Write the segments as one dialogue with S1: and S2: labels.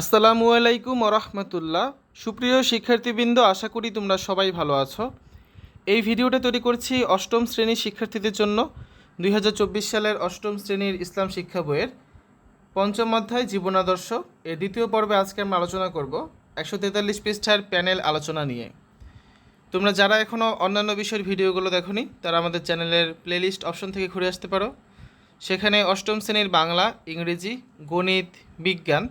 S1: আসসালামু আলাইকুম রহমতুল্লাহ। সুপ্রিয় শিক্ষার্থীবৃন্দ, আশা করি তোমরা সবাই ভালো আছো। এই ভিডিওটা তৈরি করছি অষ্টম শ্রেণির শিক্ষার্থীদের জন্য, দুই হাজার চব্বিশ সালের অষ্টম শ্রেণির ইসলাম শিক্ষা বইয়ের পঞ্চম অধ্যায়, জীবনাদর্শ। এর দ্বিতীয় পর্বে আজকে আমরা আলোচনা করব একশো তেতাল্লিশ পৃষ্ঠার প্যানেল আলোচনা নিয়ে। তোমরা যারা এখনও অন্যান্য বিষয়ের ভিডিওগুলো দেখোনি, তারা আমাদের চ্যানেলের প্লেলিস্ট অপশন থেকে ঘুরে আসতে পারো। সেখানে অষ্টম শ্রেণির বাংলা, ইংরেজি, গণিত, বিজ্ঞান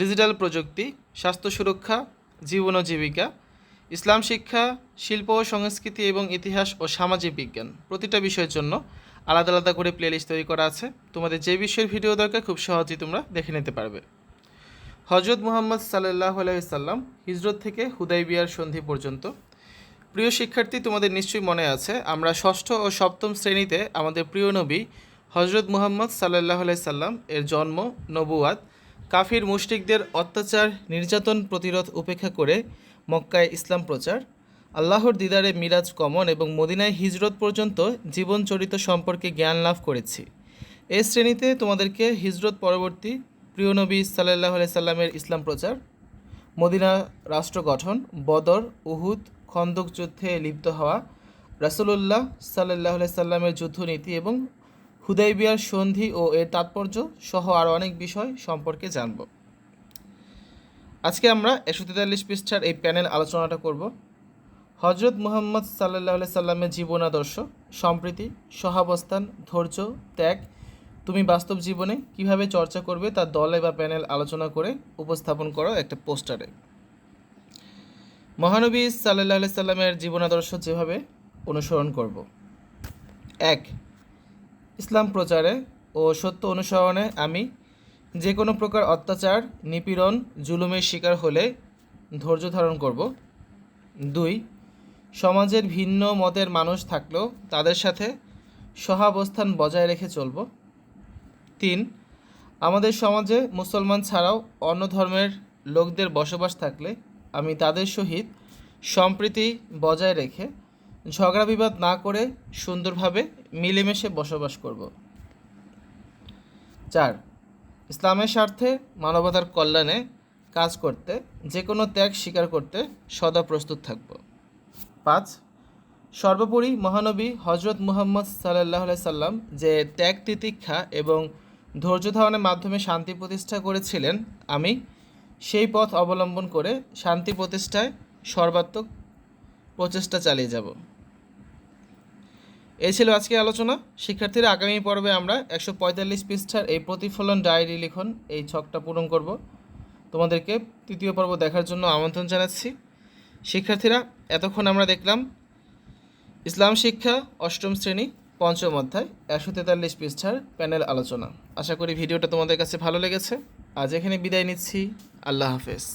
S1: ডিজিটাল প্রযুক্তি, স্বাস্থ্য সুরক্ষা, জীবন ও জীবিকা, ইসলাম শিক্ষা, শিল্প ও সংস্কৃতি এবং ইতিহাস ও সামাজিক বিজ্ঞান। প্রতিটা বিষয়ের জন্য আলাদা আলাদা করে প্লেলিস্ট তৈরি করা আছে। তোমাদের যে বিষয়ের ভিডিও দরকার, খুব সহজেই তোমরা দেখে নিতে পারবে। হজরত মুহাম্মদ সাল্লাহ আলাইসাল্লাম হিজরত থেকে হুদাইবিয়ার সন্ধি পর্যন্ত। প্রিয় শিক্ষার্থী, তোমাদের নিশ্চয়ই মনে আছে, আমরা ষষ্ঠ ও সপ্তম শ্রেণীতে আমাদের প্রিয় নবী হজরত মুহাম্মদ সাল্লাহ সাল্লাম এর জন্ম, নবুয়াত কাফির মুশরিকদের অত্যাচার, নির্যাতন প্রতিরোধ উপেক্ষা করে মক্কায় ইসলাম প্রচার, আল্লাহর দিদারে মিরাজ কমন এবং মদিনায় হিজরত পর্যন্ত জীবন চরিত সম্পর্কে জ্ঞান লাভ করেছি। এই শ্রেণীতে তোমাদেরকে হিজরত পরবর্তী প্রিয় নবী সাল্লাহ সাল্লামের ইসলাম প্রচার, মদিনা রাষ্ট্র গঠন, বদর, উহুদ, খন্দক যুদ্ধে লিপ্ত হওয়া, রাসূলুল্লাহ সাল্লাহ সাল্লামের যুদ্ধনীতি এবং হুদাইবিয়ার সন্ধি ও এর তাৎপর্য সহ আরও অনেক বিষয় সম্পর্কে জানব। আজকে আমরা একশো তেতাল্লিশ পৃষ্ঠার এই প্যানেল আলোচনাটা করব। হজরত মুহাম্মদ সাল্লাহ সাল্লামের জীবন আদর্শ সম্প্রীতি, সহাবস্থান, ধৈর্য, ত্যাগ, তুমি বাস্তব জীবনে কীভাবে চর্চা করবে তার দলে বা প্যানেল আলোচনা করে উপস্থাপন করো একটা পোস্টারে। মহানবী সাল্লাহ সাল্লামের জীবনাদর্শ যেভাবে অনুসরণ করব। এক ইসলাম প্রচারে ও সত্য অনুসরণে আমি যে কোনো প্রকার অত্যাচার, নিপীড়ন, জুলুমের শিকার হলে ধৈর্য ধারণ করব। দুই, সমাজের ভিন্ন মতের মানুষ থাকলেও তাদের সাথে সহাবস্থান বজায় রেখে চলব। তিন, আমাদের সমাজে মুসলমান ছাড়াও অন্য ধর্মের লোকদের বসবাস থাকলে আমি তাদের সহিত সম্প্রীতি বজায় রেখে ঝগড়া বিবাদ না করে সুন্দরভাবে মিলেমিশে বসবাস করব। চার, ইসলামের স্বার্থে মানবতার কল্যাণে কাজ করতে যে কোনো ত্যাগ স্বীকার করতে সদা প্রস্তুত থাকব। পাঁচ, সর্বোপরি মহানবী হজরত মুহাম্মদ সাল্লাহ সাল্লাম যে ত্যাগ তিতিক্ষা এবং ধৈর্য ধারণের মাধ্যমে শান্তি প্রতিষ্ঠা করেছিলেন, আমি সেই পথ অবলম্বন করে শান্তি প্রতিষ্ঠায় সর্বাত্মক প্রচেষ্টা চালিয়ে যাব। এই ছিল আজকে আলোচনা। শিক্ষার্থীরা আগামী পর্বে আমরা একশো পঁয়তাল্লিশ পৃষ্ঠার এই প্রতিফলন ডায়েরি লিখন এই ছকটা পূরণ করব। তোমাদেরকে তৃতীয় পর্ব দেখার জন্য আমন্ত্রণ জানাচ্ছি। শিক্ষার্থীরা, এতক্ষণ আমরা দেখলাম ইসলাম শিক্ষা অষ্টম শ্রেণি, পঞ্চম অধ্যায়, একশো তেতাল্লিশ পৃষ্ঠার প্যানেল আলোচনা। আশা করি ভিডিওটা তোমাদের কাছে ভালো লেগেছে। আজ এখানে বিদায় নিচ্ছি। আল্লাহ হাফেজ।